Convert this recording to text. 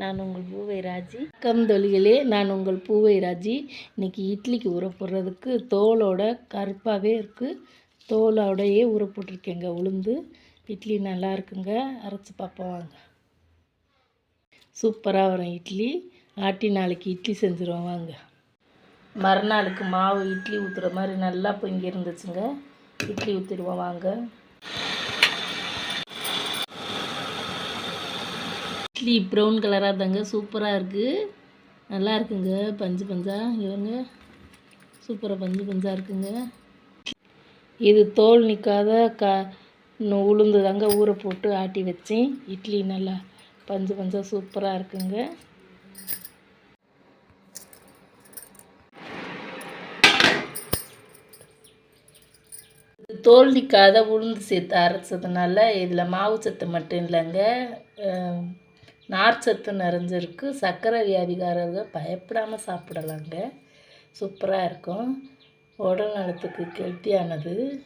நான் உங்கள் பூவை ராஜி. கம்தொழிகளே நான் உங்கள் பூவை ராஜி. இன்னைக்கு இட்லிக்கு ஊற போடுறதுக்கு தோலோட கருப்பாகவே இருக்குது தோலோடையே ஊற போட்டிருக்கேங்க உளுந்து. இட்லி நல்லா இருக்குங்க அரைச்சி பார்ப்போம் வாங்க. சூப்பராக வரும் இட்லி. ஆட்டி நாளைக்கு இட்லி செஞ்சுருவோம் வாங்க. மறுநாளுக்கு மாவு இட்லி ஊற்றுற மாதிரி நல்லா பொங்கி இருந்துச்சுங்க. இட்லி ஊற்றிடுவோம் வாங்க. இட்லி ப்ரௌன் கலராக தாங்க சூப்பராக இருக்குது நல்லா இருக்குங்க. பஞ்சு பஞ்சாக இவங்க சூப்பராக பஞ்சு பஞ்சாக இருக்குங்க. இது தோல் நிற்காத க இன்னும் உளுந்து தாங்க ஊற போட்டு ஆட்டி வச்சேன். இட்லி நல்லா பஞ்சு பஞ்சாக சூப்பராக இருக்குங்க. தோல் நிற்காத உளுந்து சேர்த்து அரைச்சதுனால இதில் மாவு சத்து மட்டும் இல்லைங்க. நார்ச்சத்து நார் சத்து நிறைஞ்சிருக்கு. சர்க்கரை வியாதிகாரர்கள் பயப்படாமல் சாப்பிடலாங்க. சூப்பராக இருக்கும். உடல் நலத்துக்கு ஹெல்த்தியானது.